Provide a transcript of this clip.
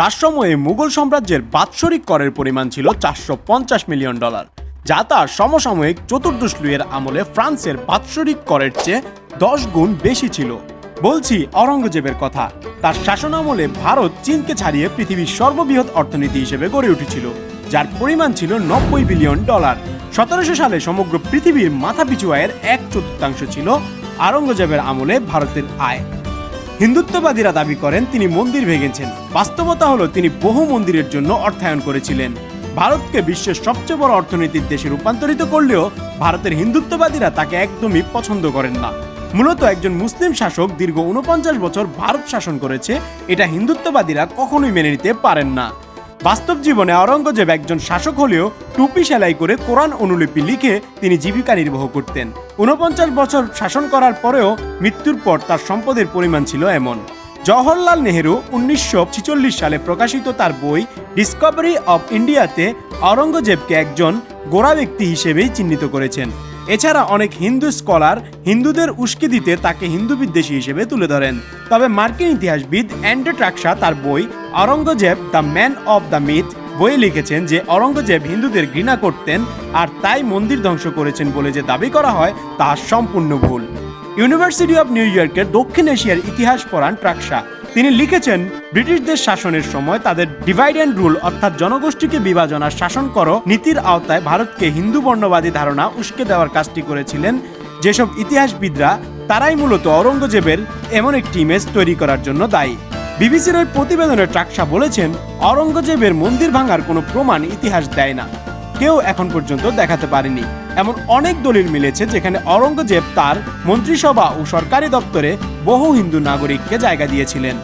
তার সময়ে মুঘল সাম্রাজ্যের বাৎসরিক করের পরিমাণ ছিল চারশো পঞ্চাশ মিলিয়ন ডলার, যা তার সমসাময়িক চতুর্দশ লুইয়ের আমলে ফ্রান্সের বাৎসরিক করের চেয়ে দশ গুণ বেশি ছিল। বলছি অরঙ্গজেবের কথা, তার শাসনামলে ভারত চীনকে ছাড়িয়ে পৃথিবীর সর্ববৃহৎ অর্থনীতি হিসেবে গড়ে উঠেছিল, যার পরিমাণ ছিল নব্বই বিলিয়ন ডলার। সতেরোশো সালে সমগ্র পৃথিবীর মাথাপিছু আয়ের এক চতুর্থাংশ ছিল আরঙ্গজেবের আমলে ভারতের আয়। হিন্দুত্ববাদীরা দাবি করেন তিনি মন্দির ভেঙেছেন। বাস্তবতা হলো তিনি বহু মন্দিরের জন্য অর্থায়ন করেছিলেন। ভারতকে বিশ্বের সবচেয়ে বড় অর্থনীতির দেশে রূপান্তরিত করলেও ভারতের হিন্দুত্ববাদীরা তাকে একদমই পছন্দ করেন না। মূলত একজন মুসলিম শাসক দীর্ঘ উনপঞ্চাশ বছর ভারত শাসন করেছে, এটা হিন্দুত্ববাদীরা কখনোই মেনে নিতে পারেন না। বাস্তব জীবনে আওরঙ্গজেব একজন শাসক হলেও টুপি সেলাই করে কোরআন অনুলিপি লিখে তিনি জীবিকা নির্বাহ করতেন। ঊনপঞ্চাশ বছর শাসন করার পরেও মৃত্যুর পর তার সম্পদের পরিমাণ ছিল এমন। জওহরলাল নেহেরু উনিশশো সালে প্রকাশিত তার বই ডিসকভারি অব ইন্ডিয়াতে আওরঙ্গজেবকে একজন গোড়া ব্যক্তি হিসেবেই চিহ্নিত করেছেন। এছাড়া অনেক হিন্দু স্কলার হিন্দুদের উস্কে দিতে তাকে হিন্দু বিদ্বেষী হিসেবে তুলে ধরেন। তবে মার্কিন ইতিহাসবিদ অ্যান্ড্রে ট্রাকসা তার বই Aurangzeb the man of the myth বইয়ে লিখেছেন যে অরঙ্গজেব হিন্দুদের ঘৃণা করতেন আর তাই মন্দির ধ্বংস করেছেন বলে যে দাবি করা হয় তা সম্পূর্ণ ভুল। ইউনিভার্সিটি অব নিউ ইয়র্কের দক্ষিণ এশিয়ার ইতিহাস পড়ান ট্রাকসা তিনি লিখেছেন, ব্রিটিশদের শাসনের সময় তাদের ডিভাইড অ্যান্ড রুল অর্থাৎ জনগোষ্ঠীকে বিভাজন আর শাসন করো, নীতির আওতায় ভারতকে হিন্দু বর্ণবাদী ধারণা উস্কে দেওয়ার কাজটি করেছিলেন। যেসব ইতিহাসবিদরা, তারাই মূলত অরঙ্গজেবের এমন একটি ইমেজ তৈরি করার জন্য দায়ী। বিবিসির ওই প্রতিবেদনে ট্রাকসা বলেছেন অরঙ্গজেবের মন্দির ভাঙার কোনো প্রমাণ ইতিহাস দেয় না। কেউ এখন পর্যন্ত দেখাতে পারেনি। এমন অনেক দলিল মিলেছে যেখানে অরঙ্গজেব তার মন্ত্রিসভা ও সরকারি দপ্তরে বহু হিন্দু নাগরিককে জায়গা দিয়েছিলেন।